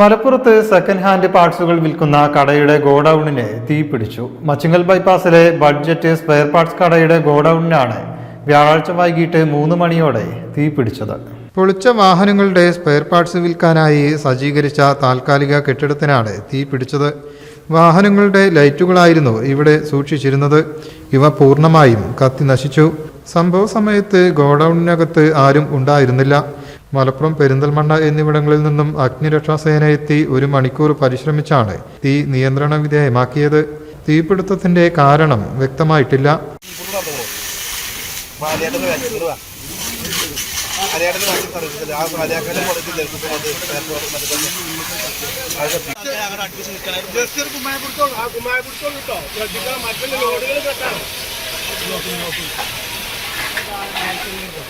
മലപ്പുറത്ത് second hand പാർട്സുകൾ വിൽക്കുന്ന കടയുടെ ഗോഡൌണിന് തീപിടിച്ചു മച്ചിങ്ങൽ ബൈപ്പാസിലെ ബഡ്ജറ്റ് സ്പെയർ പാർട്സ് കടയുടെ ഗോഡൌണിനാണ് വ്യാഴാഴ്ച വൈകിട്ട് മൂന്ന് മണിയോടെ തീപിടിച്ചത് പൊളിച്ച വാഹനങ്ങളുടെ സ്പെയർ പാർട്സ് വിൽക്കാനായി സജ്ജീകരിച്ച താൽക്കാലിക കെട്ടിടത്തിനാണ് തീ പിടിച്ചത്. വാഹനങ്ങളുടെ ലൈറ്റുകളായിരുന്നു ഇവിടെ സൂക്ഷിച്ചിരുന്നത്. ഇവ പൂർണമായും കത്തി നശിച്ചു. സംഭവ സമയത്ത് ഗോഡൌണിനകത്ത് ആരും ഉണ്ടായിരുന്നില്ല. മലപ്പുറം പെരിന്തൽമണ്ണ എന്നിവിടങ്ങളിൽ നിന്നും അഗ്നിരക്ഷാസേന എത്തി ഒരു മണിക്കൂർ പരിശ്രമിച്ചാണ് തീ നിയന്ത്രണ വിധേയമാക്കിയത്. തീപിടുത്തത്തിന്റെ കാരണം വ്യക്തമായിട്ടില്ല. ഇങ്ങട്